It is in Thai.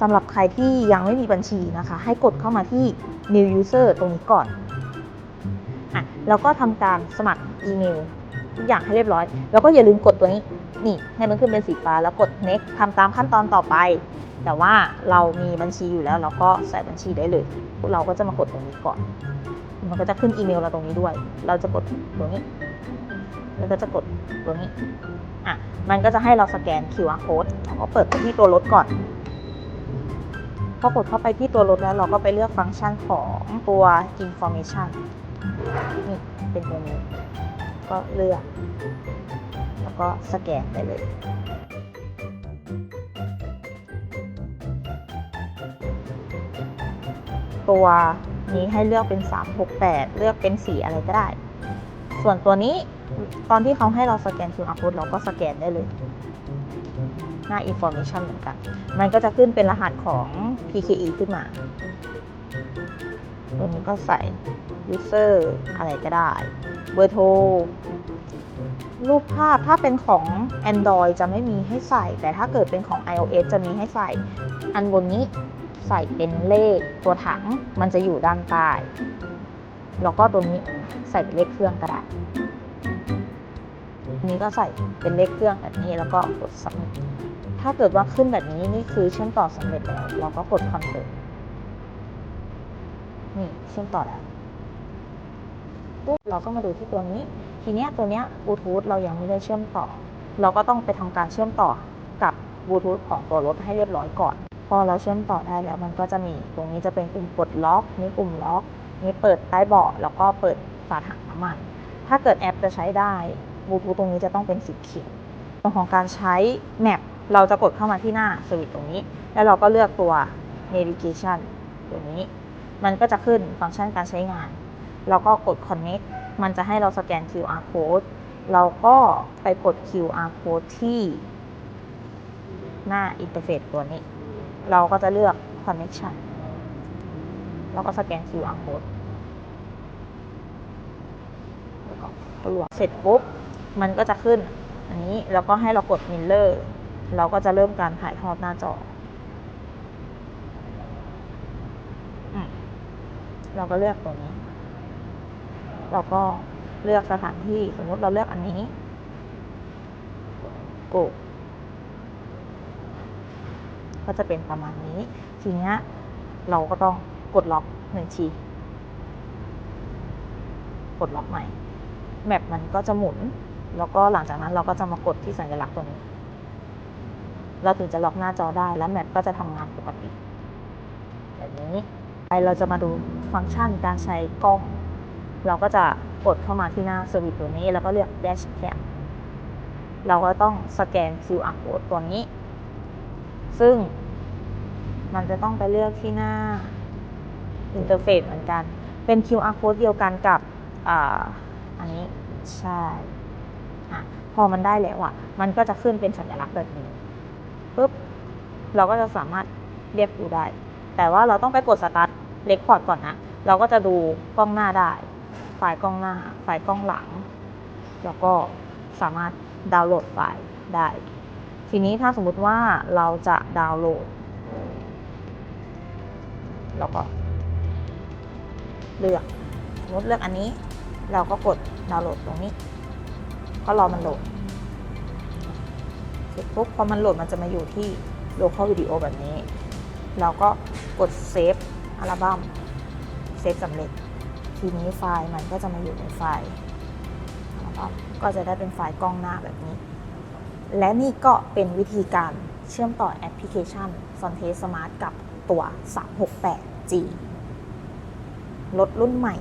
สำหรับใครที่ยังไม่มีบัญชีนะคะ ให้กดเข้ามาที่ new user ตรงนี้ก่อนอะแล้วก็ทำการสมัครอีเมลทุกอย่างให้เรียบร้อย แล้วก็อย่าลืมกดตัวนี้นี่ให้มันขึ้นเป็นสีฟ้าแล้วกด next ทำตามขั้นตอนต่อไป แต่ว่าเรามีบัญชีอยู่แล้ว เราก็ใส่บัญชีได้เลย เราก็จะมากดตรงนี้ก่อน มันก็จะขึ้นอีเมลเราตรงนี้ด้วย เราจะกดตัวนี้ แล้วก็จะกดตัวนี้อะมันก็จะให้เราสแกน QR code เราก็เปิดที่ตัวรถก่อน พอกดเข้าไปที่ตัวรถแล้วเราก็ไปเลือกฟังก์ชันของตัว information นี่เป็นตัวนี้ ก็เลือก แล้วก็สแกนไปเลยตัวนี้ให้เลือกเป็น 368 เลือกเป็นสีอะไรก็ได้ ส่วนตัวนี้ตอนที่เขาให้เราสแกน QR code เราก็สแกนได้เลย หน้า information เหมือนกัน มันก็จะขึ้นเป็นรหัสของ PKE ขึ้นมาตัวนี้ก็ใส่ user อะไรก็ได้ เบอร์โทร รูปภาพถ้าเป็นของ Android จะไม่มีให้ใส่ แต่ถ้าเกิดเป็นของ iOS จะมีให้ใส่ อันบนนี้ใส่เป็นเลขตัวถังมันจะอยู่ด้านใต้แล้วก็ตัวนี้ใส่เป็นเลขเครื่องก็ได้อันนี้ก็ใส่เป็นเลขเครื่องแบบนี้แล้วก็กด submit ถ้าเกิดว่าขึ้นแบบนี้นี่คือเชื่อมต่อสำเร็จแล้ว เราก็กด confirm นี่เชื่อมต่อแล้วปุ๊บเราก็มาดูที่ตัวนี้ ทีเนี้ยตัวเนี้ยบลูทูธเรายังไม่ได้เชื่อมต่อ เราก็ต้องไปทำการเชื่อมต่อกับบลูทูธของตัวรถให้เรียบร้อยก่อน พอเราเชื่อมต่อได้แล้วมันก็จะมีตรงนี้จะเป็นปุ่มปลดล็อกนี่ปุ่มล็อกนี่เปิดใต้เบาะแล้วก็เปิดฝาถังน้ำมัน ถ้าเกิดแอปจะใช้ได้บลูทูธตรงนี้จะต้องเป็นสีเขียวตรงของการใช้แมป เราจะกดเข้ามาที่หน้าสวิตช์ตรงนี้ แล้วเราก็เลือกตัว navigation ตัวนี้ มันก็จะขึ้นฟังก์ชันการใช้งาน เราก็กด connect มันจะให้เราสแกน QR code เราก็ไปกด QR code ที่หน้าอินเทอร์เฟซตัวนี้ เราก็จะเลือก connection แล้วก็สแกน QR code แล้วก็กลวเสร็จปุ๊บ มันก็จะขึ้น อันนี้แล้วก็ให้เรากด mirror เราก็จะเริ่มการถ่ายทอดหน้าจอเราก็เลือกตัวนี้ เราก็เลือกสถานที่ สมมติเราเลือกอันนี้กดก็จะเป็นประมาณนี้ ทีนี้เราก็ต้องกดล็อกหนึ่งที กดล็อกใหม่ แมปมันก็จะหมุน แล้วก็หลังจากนั้นเราก็จะมากดที่สัญลักษณ์ตัวนี้ เราถึงจะล็อกหน้าจอได้แล้วแมปก็จะทำงานปกติแบบนี้ไปเราจะมาดูฟังก์ชันการใช้กล้อง เราก็จะกดเข้ามาที่หน้าสวิตช์ตัวนี้ แล้วก็เลือก Dash Cam เราก็ต้องสแกน QR code ตัวนี้ ซึ่งมันจะต้องไปเลือกที่หน้าอินเทอร์เฟซเหมือนกัน เป็น QR code เดียวกันกับออันนี้ ใช่ พอมันได้แล้วอะ มันก็จะขึ้นเป็นสัญลักษณ์แบบนี้ ปุ๊บเราก็จะสามารถเรียกดูได้ แต่ว่าเราต้องไปกดสตาร์ทเรคคอร์ดก่อนนะ เราก็จะดูกล้องหน้าได้ไฟล์กล้องหน้าไฟล์กล้องหลัง แล้วก็สามารถดาวน์โหลดไฟล์ได้ ทีนี้ถ้าสมมุติว่าเราจะดาวน์โหลดเราก็เลือก สมมติเลือกอันนี้ เราก็กดดาวน์โหลดตรงนี้ ก็รอมันโหลด ร็จปุ๊บพอมันโหลดมันจะมาอยู่ที่ local video แบบนี้ เราก็กดเซฟอัลบั้มเซฟสำเร็จ ทีนี้ไฟล์มันก็จะมาอยู่ในไฟล์อัลบั้มก็จะได้เป็นไฟล์กล้องหน้าแบบนี้ และนี่ก็เป็นวิธีการเชื่อมต่อแอปพลิเคชัน s o n t e Smart กับตัว 368G รถรุ่นใหม่